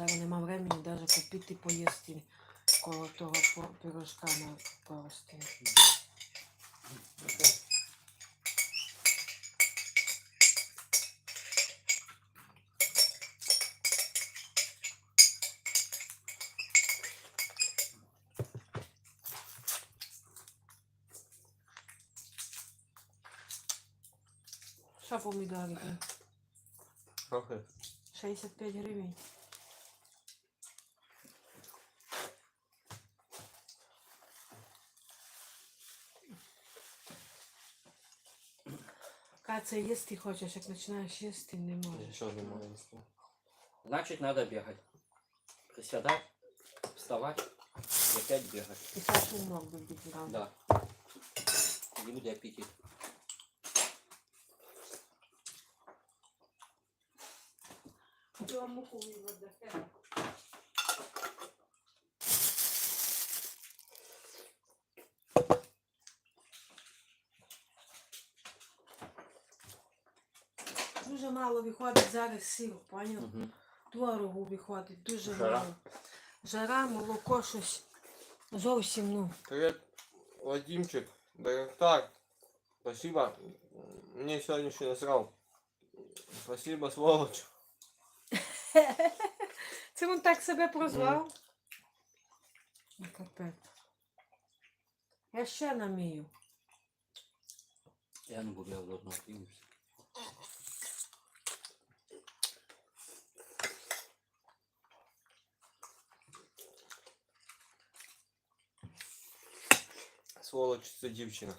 Зараз нема времени навіть купити поїсти коло того пирожка на корості. Що помідорики? Трохи. 65 гривень. Каця, їсти хочеш, як починаєш їсти, не можеш. Еще не могу есть. Значит, надо бегать. Приседать, вставать и опять бегать. І Сашу мог би бути рано. Да. Не будет аппетит. Купила муку від дефера. Мало виходить зараз сиру, поняв? Угу. Творогу виходить, дуже Жара? мало. Жара, молоко щось зовсім, ну. Привет, Вадимчик. Да так. Спасибо. Мне сегодня еще насрал. Спасибо, сволочь. Це він так себе прозвав? Ну, капець. Я ще намію. Я не буду, я в одну Сволочь, це дівчина.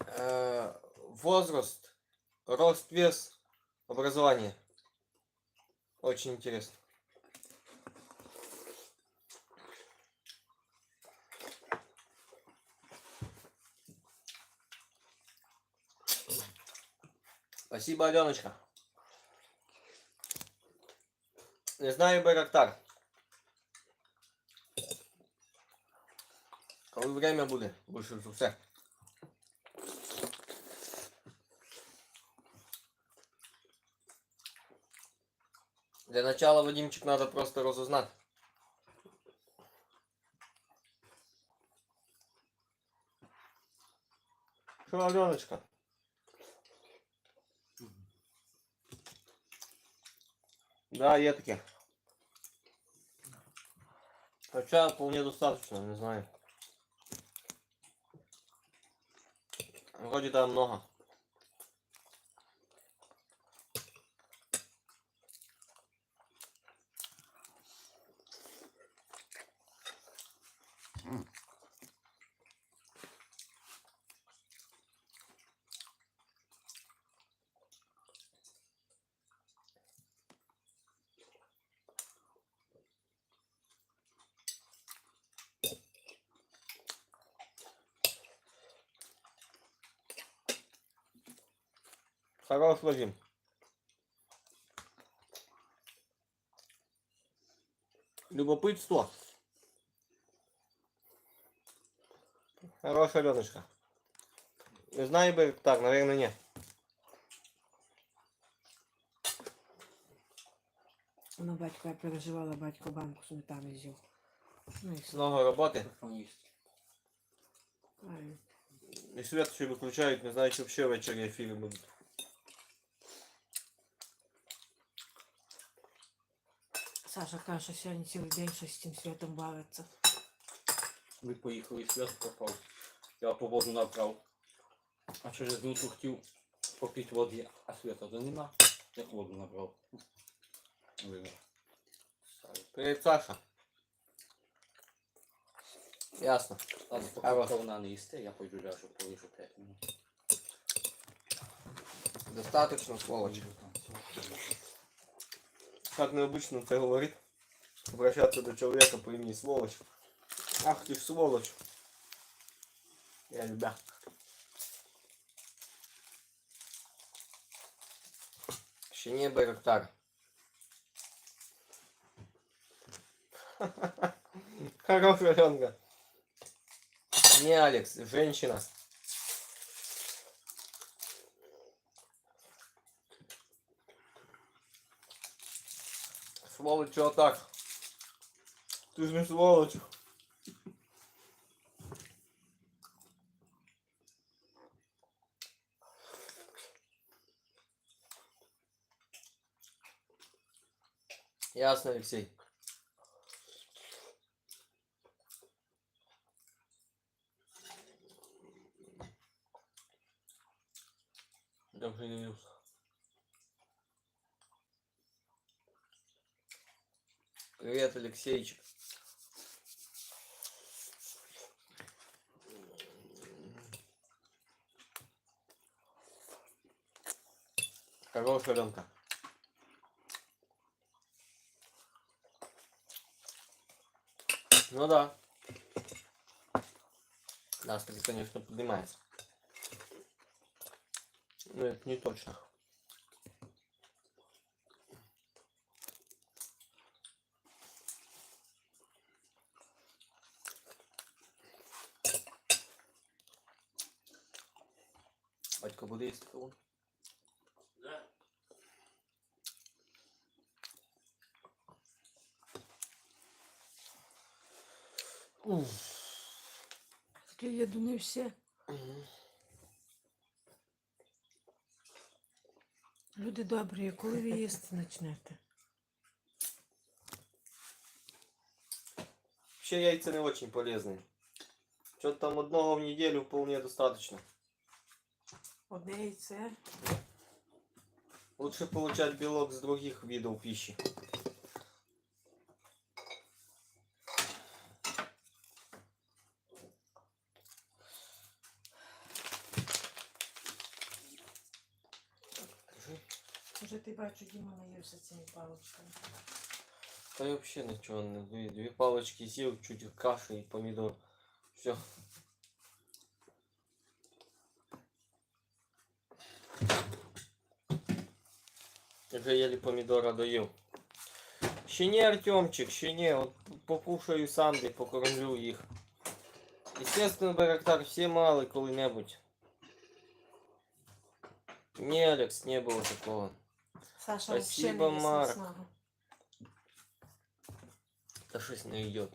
Э, возраст, рост, вес, образование. Очень интересно. Спасибо, Аленочка. Не знаю, Байрактар. Время буде, більше за все. Для начала, Вадимчик, надо просто розузнати. Що, Аленочка? Да, є таке. Хоча вполне достаточно, не знаю. Вроде да, много. Хорош, Вадим. Любопытство. Хорошая Аленочка. Не знаю бы, так, наверное, нет. Ну, батько, я переживала, батько банку сметани з'їв. Ну і все. Много работы. Телефонист. Правильно. И свет еще выключают, не знаю, что вообще в вечере эфиры Саша каже, що сьогодні цілий день щось з цим світом бавиться. Ви поїхали, свят пропав. Я по воду набрав. А через минуту хотів попити води, а свята то нема. Як воду набрав. Привет, Саша. Ясно. Ладно, поки вона не їсте, я пойду ляжу, полежу 5 минут. Достаточно, сволочь. Как необычно это говорит. Обращаться до человека по имени сволочь. Ах ты ж сволочь. Я любя. Ще не Байрактар. Хорошая Ленка. Не Алекс, женщина. Сволочь, отак. так? Ти ж не сволоч. Ясно, Алексей. Алексейчик. Хорошая рынка. Ну да. Настрой, конечно, поднимается. Но это не точно. Батько буде їсти кавун? Уф. Таке я думаю, все. Люди добрі, коли ви їсти почнете? Вообще яйца не очень полезные. Что-то там одного в неделю вполне достаточно. Одне яйце. Лучше получать белок с других видов пищи. Вже ти бачу, Діма наївся цими паличками. Да я вообще ничего не две, две палочки съел, чуть каши и помидор. Все. Уже еле помидора доел. Ще не Артемчик, ще не. Вот покушаю Санди, покормлю їх. Естественно, Байрактар, все мали коли-небудь. Не, Алекс, не было такого. Саша Спасибо, взагалі не їсть Марк. міцного. Да щось не йдет.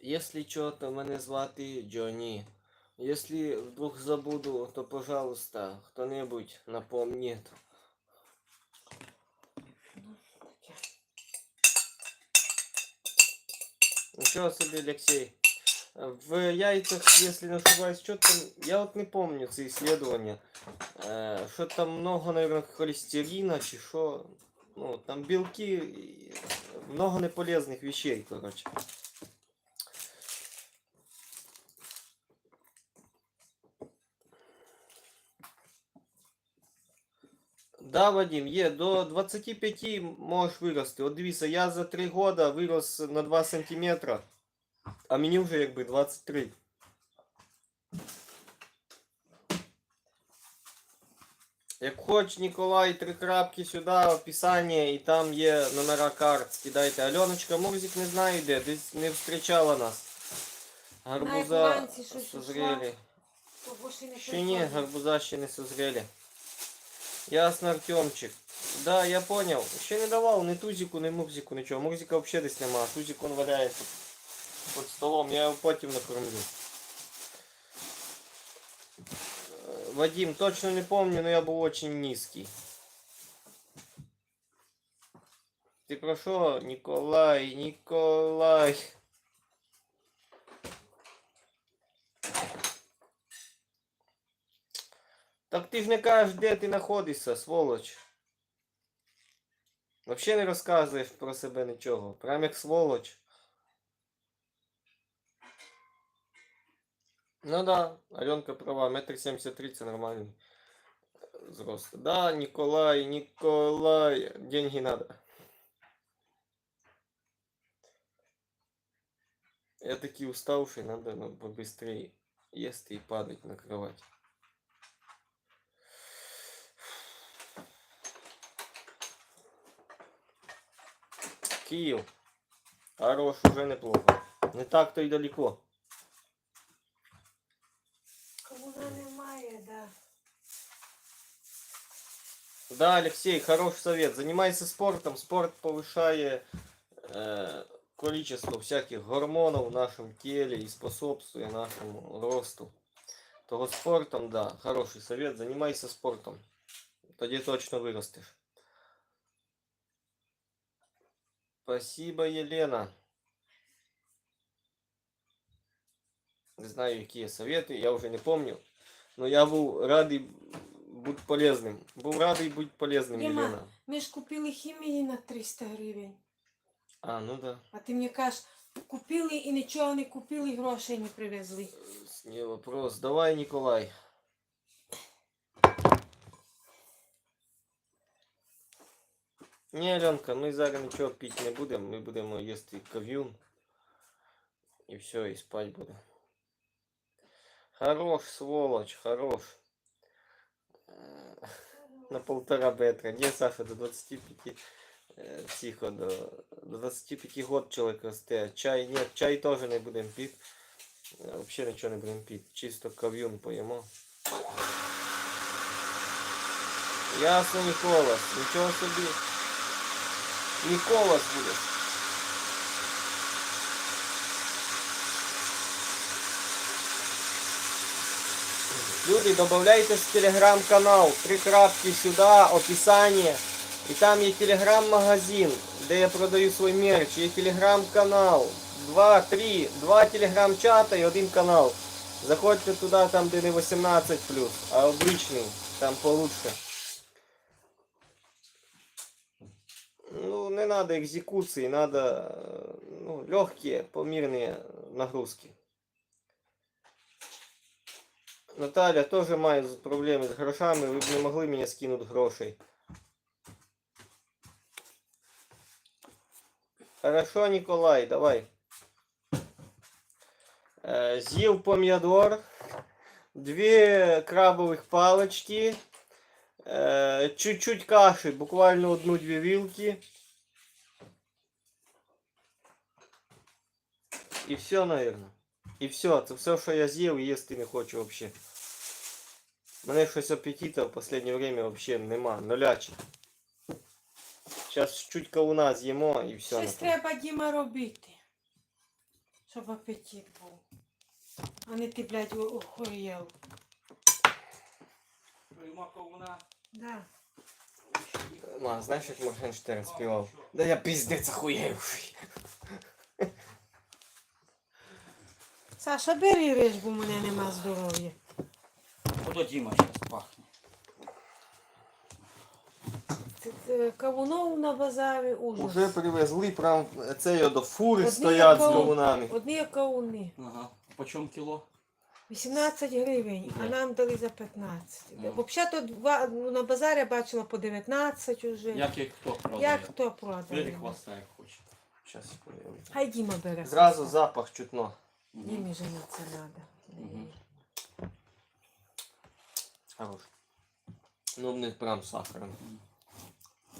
Если что-то мене звати Джонні. Если вдруг забуду, то пожалуйста, кто-нибудь напомнит. Ничего себе, Алексей. В яйцах, если не ошибаюсь, что там, я вот не помню це исследование. Э, что там много, наверное, холестерина, чи что. Ну, там белки, много неполезных вещей, короче. Да, Вадим, є, до 25 можеш вирости. От дивіться, я за 3 года вирос на 2 сантиметра, а мені вже якби 23. Як хоч, Ніколай, три крапки сюди, описання, і там є номера карт. Скидайте. Альоночка, Мурзик не знаю де, десь не зустрічала нас. Гарбуза не Ще ні, гарбуза ще не созрели. Ясно, Артемчик. Да, я понял. Ще не давав ні тузику, ні мурзику, нічого. Мурзика взагалі десь нема, а тузик он валяється під столом, я його потім накормлю. Э, Вадим, точно не помню, но я был очень низкий. Ты про що, Николай, Николай? Так ти ж не кажеш, де ти знаходишся, сволоч. Вообще не розказуєш про себе нічого. Прям як сволоч. Ну да, Аленка права, метр сімдесят три це нормальний зрост. Да, Николай, Николай, деньги надо. Я такий уставший, надо ну, побыстрее есть и падать на кровать. Киев. Хорош, уже неплохо. Не так-то и далеко. Комуна немає, да. Да, Алексей, хороший совет. Занимайся спортом. Спорт повышает э, количество всяких гормонов в нашем теле и способствует нашему росту. Того спортом, да, хороший совет. Занимайся спортом. Тоді точно вырастешь. Спасибо, Елена. Не знаю, какие советы, я уже не помню. Но я был радий бути полезним. Був радий бути полезним, Діма. Єлена. Ми ж купили хімії на 300 гривень. А, ну да. А ти мені кажеш, купили і нічого не купили, і грошей не привезли. Не вопрос. Давай, Николай. Ні, Аленка, ми зараз нічого пити не будемо. Ми будемо їсти кав'юн. І все, і спать будемо. Хорош, сволочь, хорош. Е, На полтора метра. Ні, Саша, до 25 е, тихо, до, до 25 год чоловік росте. Чай, ні, чай теж не будемо пити. Е, Взагалі нічого не будемо пити. Чисто кав'юн поїмо. Ясно, Ніколас. Нічого собі. Ніколас буде. Люди, добавляйтесь в телеграм-канал. Три крапки сюда, описание. И там є телеграм-магазин, де я продаю свій мерч. Є телеграм-канал. Два, три, два телеграм-чата і один канал. Заходьте туди, там, де не 18 а обичний, там получше. Ну, не надо экзекуции, надо э, ну, легкие, помірні нагрузки. Наталя теж має з- проблеми з грошами, ви б не могли мені скинути грошей. Хорошо, Николай, давай. Э, З'їв помідор, дві крабових палочки, э, чуть-чуть каші, буквально одну-дві вилки. І все, наверное. І все, це все, що я з'їв, їсти не хочу взагалі. Мене щось апетита в останнє время взагалі нема, нуляче. Зараз чуть кавуна з'їмо і все. Щось треба, Діма, робити. Щоб апетит був. А не ти, блядь, о- охуєв. Вона Да. Ма, знаєш, як Моргенштерн співав? Да я піздець охуєвший. Саша, бери ріж, бо в мене нема здоров'я. Ото Діма зараз пахне. Кавунов на базарі ужас. Уже привезли, прям це до фури Одні стоять з кавун- кавунами. Одні як кавуни. Ага. По чому кіло? 18 гривень, а нам дали за 15. Ну. Взагалі то два- ну, на базарі я бачила по 19 уже. Як як хто продає? Як хто Бери продає? хвоста, як хоче. Щас. Хай Діма бере. Зразу запах чутно. Дімі жениться треба. Мгм. Хорош. Ну, не прям сахаром.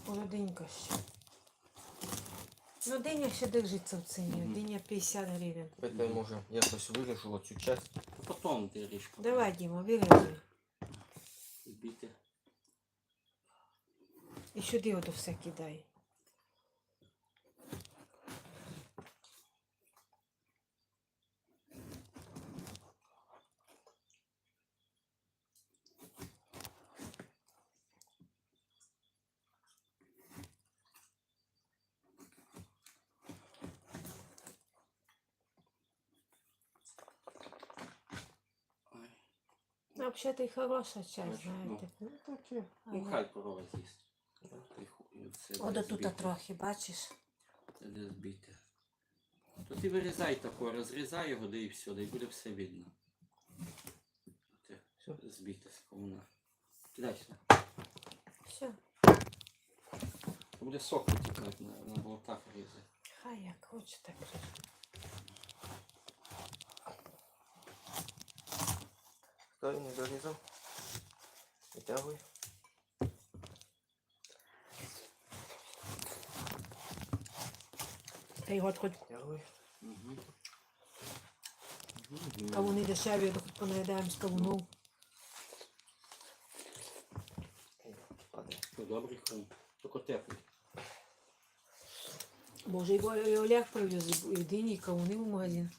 Молоденька ще. Ну, диня ще держиться в ціні. Мгм. Диня 50 гривень. Это може якось виріжу оцю часть. Потім ти ріжку. Давай, Діма, вирізуй. Збити. І сюди ото все кидай. Взагалі і хороша Хорошо, знаєте. Ну таке. Ну хай корова з'їсть. Тут трохи, бачиш? Це де збити. То ти вирізай тако, розрізай його, да і все, да і буде все видно. Всё. з ковна. Кидай сюди. Все, буде сок витікати, на, на було так різати. хай як хоче Стой, не дорізав. Витягуй. Та його хоч Витягуй. Угу. кавуни дешеві, то хоч понаїдаємо з кавунов. Падає. Добрий кавун. Тільки теплий. Може, і Олег привіз і і дині, і кавуни в магазин.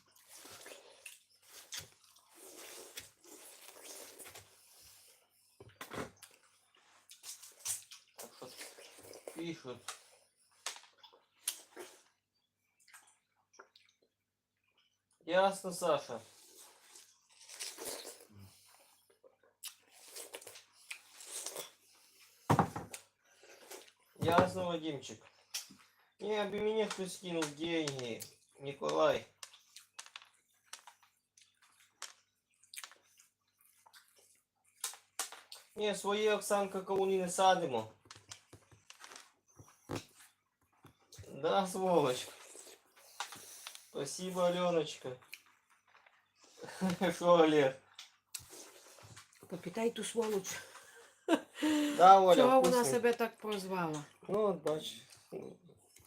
Пишуть. Ясно, Саша. Ясно, Вадимчик. Не, кто скинул деньги. Николай. Ні, свої Оксанка кавуни не садимо. Да, сволочь. Спасибо, Аленочка. Шо, Олег? Попитай ту сволоч. Да, Оля, Чого вона вкусний. себе так прозвала? Ну, от бач. ну,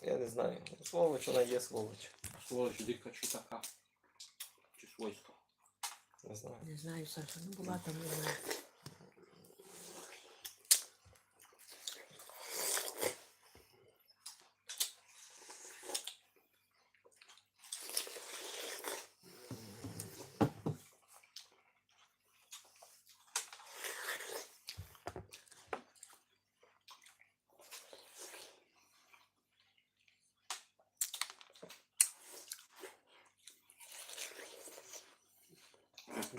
Я не знаю. Сволоч, вона є сволоч. Сволоч, дика чи така. Чи свойська. Не знаю. Не знаю, Саша, ну була там, не знаю.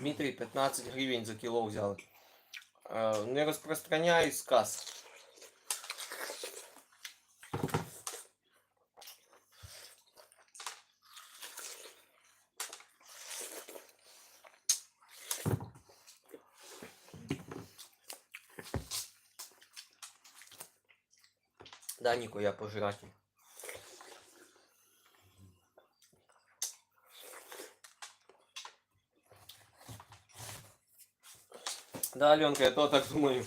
Дмитрий 15 гривень за кіло взяли. Е, Не розпространяю сказ. Да, Нико, я пожиратель. Да, Аленка, я то так думаю.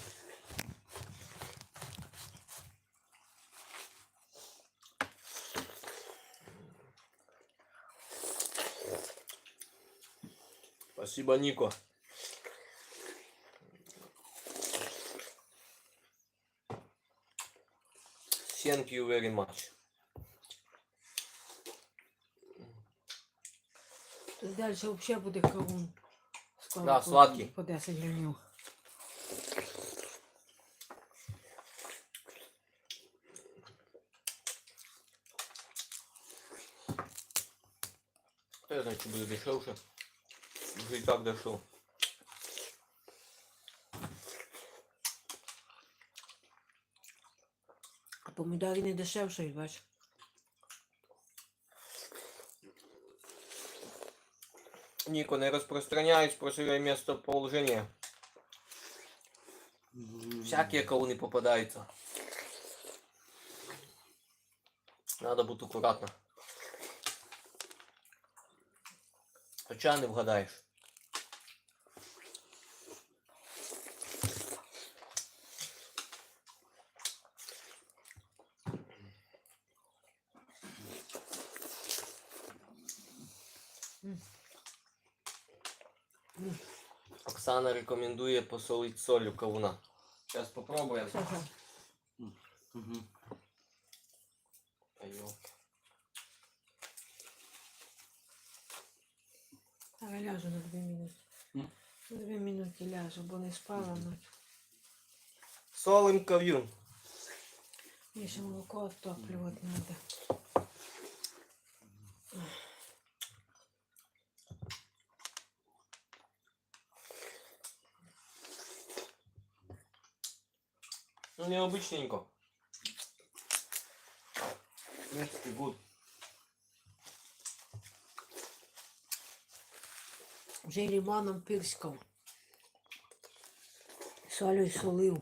Спасибо, Нико. Thank you very much. Далі взагалі буде кавун. Скоро Да, по- сладкий. По 10 гривень. Чи буде дешевше. Вже і так дешево. А помідори не дешевші, бач. Нико, не распространяюсь, проверяй местоположение. Всякие колоны попадаются. Надо быть аккуратно. Хоча не вгадаєш. Оксана рекомендує посолити солью кавуна. Сейчас попробуем. Саша, Угу. Ляжу на 2 минути. М? На 2 минути ляжу, бо не спала ночь. Солим кав'юн. Мені ще молоко отоплювати треба. Ну, необычненько. В принципе, good. Вже й лимоном пирскав. Солю й солив.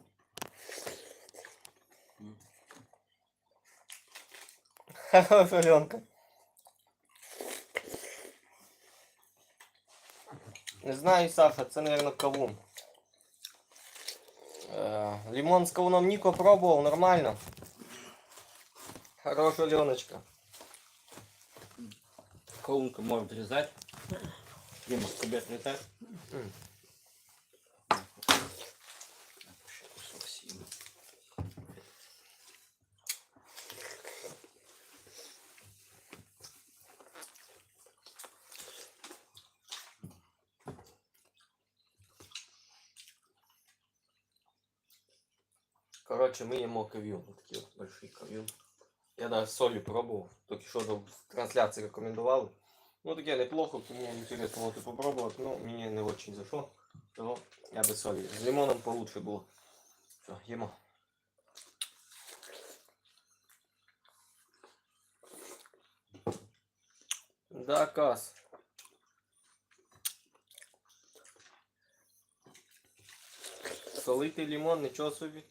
Хороша Ленка. Не знаю, Саша, це, наверное, кавун. Е, лимон з кавуном Ніко пробував, нормально. Хороша Леночка. Колонку можна відрізати. Дима, кубет не так? Коротше, ми їмо кав'юн, такие от больший кав'юн. Я даже солі пробовал, только что трансляции рекомендовал. Ну, таке неплохо, кому интересно вот и попробовать. Но мне не очень зашло. Того я без соли. С лимоном получше было. Все, емо. Да, Кас. Солитий лимон, нічого собі.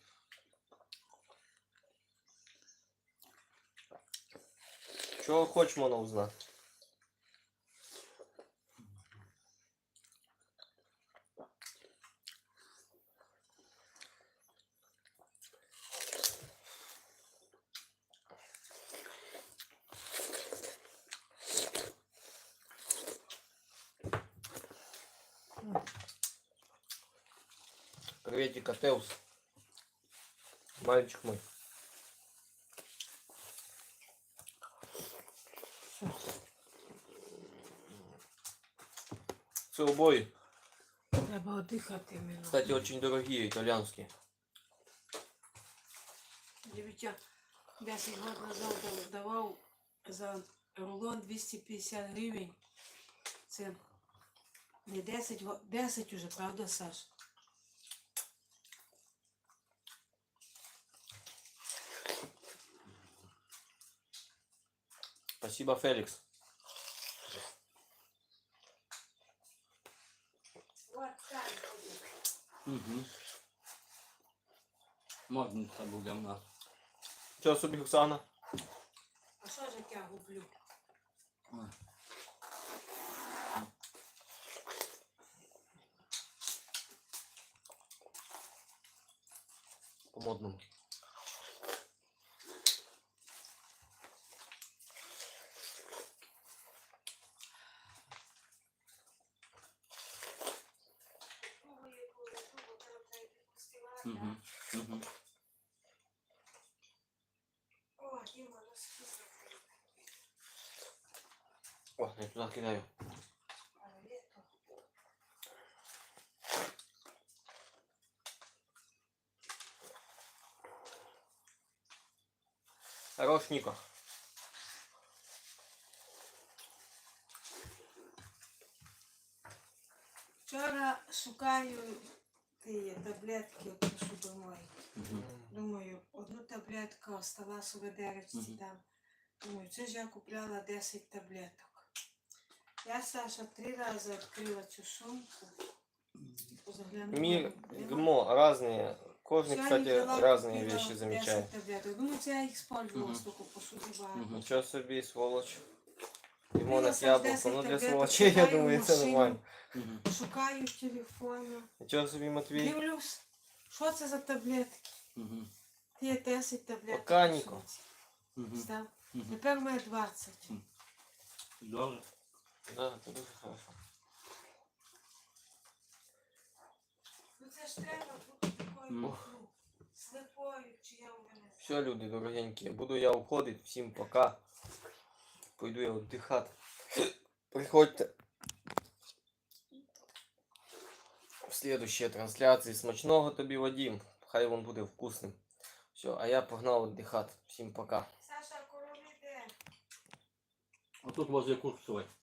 Чого хоч можна узнати? Приветик, Атеус. Мальчик мой. Це обої. Треба одихати мене. Кстати, очень дорогие, итальянские. Дивіться, 10 років назад дав- давав за рулон 250 гривень. Це не 10, 10 уже, правда, Саш? Спасибо, Феликс. Угу. Модниця буде в нас. Чого собі, Оксана? А що ж я гублю? По модному. Угу. Угу. О, Діма, розписав. О, я туда кидаю. Хорош, Ніко. Вчора шукаю ті таблетки, пишу домой. Думаю, одну таблетку осталась у ведеречці там. Думаю, це ж я купляла 10 таблеток. Я, Саша, три рази відкрила цю сумку. заглянула Мир, в- ГМО разные. Кожный, Все, я кстати, взяла, разные купила вещи 10 замечает. таблеток. Думаю, це я їх спользувала, Мгм. стільки посуди багато. Мгм. Ничего себе, сволочь. Лимон Я с сам яблоком. 10 Ну, для таблеток сволочей, я кидаю в думаю, это машину. нормально. Угу. Шукаю телефон. Ничего себе, Матвей. Дивлюсь, що це за таблетки? Угу. Є 10 таблеток. Поканіко. Угу. Став. Угу. Тепер у мене 20. Добре. Да, это дуже хорошо. Ну це ж треба бути такою Мгм. ну, слепою, чи я у мене. Все, люди дорогенькі, буду я уходити. Всім пока. Пойду я віддихати. Приходьте. В следующие трансляції. Смачного тобі, Вадим. Хай він буде вкусним. Все, а я погнав віддихати. Всім пока. Саша, корові де? А тут возле Курцевой.